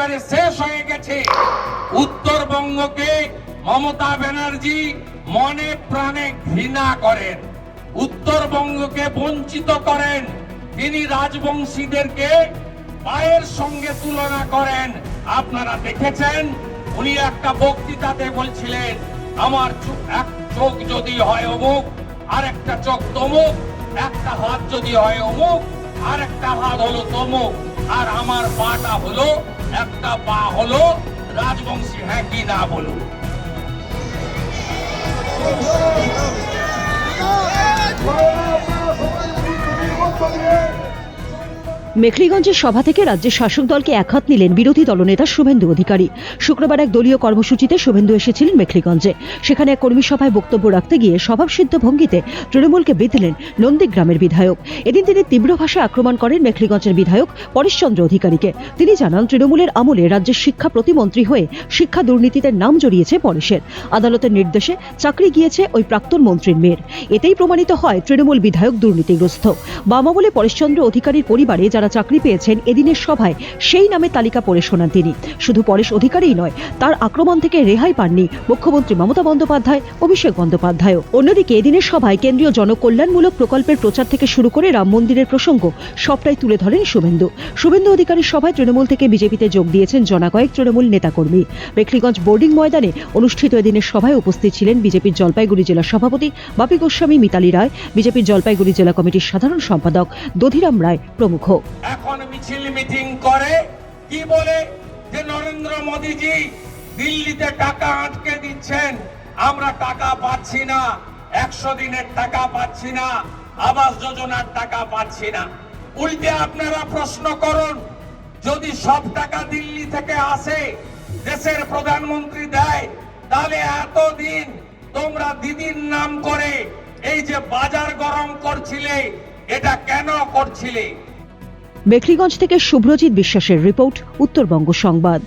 একেবারে শেষ হয়ে গেছে। উত্তরবঙ্গকে মমতা ব্যানার্জি মনে প্রাণে ঘৃণা করেন। উত্তরবঙ্গকে বঞ্চিত করেন। তিনি রাজবংশীদেরকে পায়ের সঙ্গে তুলনা করেন। আপনারা দেখেছেন, উনি একটা বক্তৃতাতে বলছিলেন, আমার এক চোখ যদি হয় অমুক, আর একটা চোখ তমুক, একটা হাত যদি হয় অমুক, আর একটা হাত হলো তমুক। আর আমার পাটা হলো একটা পা হলো রাজবংশী হ্যাঁ কি না বলুন? মেখলিগঞ্জের সভা থেকে রাজ্যের শাসক দলকে একহাত নিলেন বিরোধী দলনেতা শুভেন্দু অধিকারী। শুক্রবার এক দলীয় কর্মসূচিতে শুভেন্দু এসেছিলেন মেখলিগঞ্জে। সেখানে এক কর্মী সভায় বক্তব্য রাখতে গিয়ে স্বভাবসিদ্ধ ভঙ্গিতে তৃণমূলকে বিঁধলেন নন্দীগ্রামের বিধায়ক। এদিন তিনি তীব্র ভাষায় আক্রমণ করেন মেখলিগঞ্জের বিধায়ক পরেশচন্দ্র অধিকারীকে। তিনি জানান, তৃণমূলের আমলে রাজ্যের শিক্ষা প্রতিমন্ত্রী হয়ে শিক্ষা দুর্নীতিতে নাম জড়িয়েছে পরেশের। আদালতের নির্দেশে চাকরি গিয়েছে ওই প্রাক্তন মন্ত্রীর মেয়ের। এতেই প্রমাণিত হয় তৃণমূল বিধায়ক দুর্নীতিগ্রস্ত। বামাবলে পরেশচন্দ্র অধিকারীর পরিবারে যারা চাকরি পেয়েছেন এদিনের সভায় সেই নামে তালিকা পড়ে শোনান তিনি। শুধু পরেশ অধিকারীই নয়, তার আক্রমণ থেকে রেহাই পাননি মুখ্যমন্ত্রী মমতা বন্দ্যোপাধ্যায়, অভিষেক বন্দ্যোপাধ্যায় অন্যদিকে এদিনের সভায় কেন্দ্রীয় জনকল্যাণমূলক প্রকল্পের প্রচার থেকে শুরু করে রাম মন্দিরের প্রসঙ্গ সবটাই তুলে ধরেন শুভেন্দু। শুভেন্দু অধিকারীর সভায় তৃণমূল থেকে বিজেপিতে যোগ দিয়েছেন জনা কয়েক তৃণমূল নেতাকর্মী। মেখলিগঞ্জ বোর্ডিং ময়দানে অনুষ্ঠিত এদিনের সভায় উপস্থিত ছিলেন বিজেপির জলপাইগুড়ি জেলা সভাপতি বাপি গোস্বামী, মিতালি রায়, বিজেপির জলপাইগুড়ি জেলা কমিটির সাধারণ সম্পাদক দধিরাম রায় প্রমুখ। এখন মিছিল মিটিং করে, কি বলে যে নরেন্দ্র মোদীজি, দিল্লিতে টাকা আটকে দিচ্ছেন, আমরা টাকা পাচ্ছি না, একশো দিনের টাকা পাচ্ছি না, আবাস যোজনার টাকা পাচ্ছি না। উল্টে আপনারা প্রশ্ন করুন, যদি সব টাকা দিল্লি থেকে আসে, দেশের প্রধানমন্ত্রী দেয়, তাহলে এতদিন তোমরা দিদির নাম করে এই যে বাজার গরম করছিলে, এটা কেন করছিলে? মেখলিগঞ্জ থেকে শুভ্রজিৎ বিশ্বাসের রিপোর্ট উত্তরবঙ্গ সংবাদ।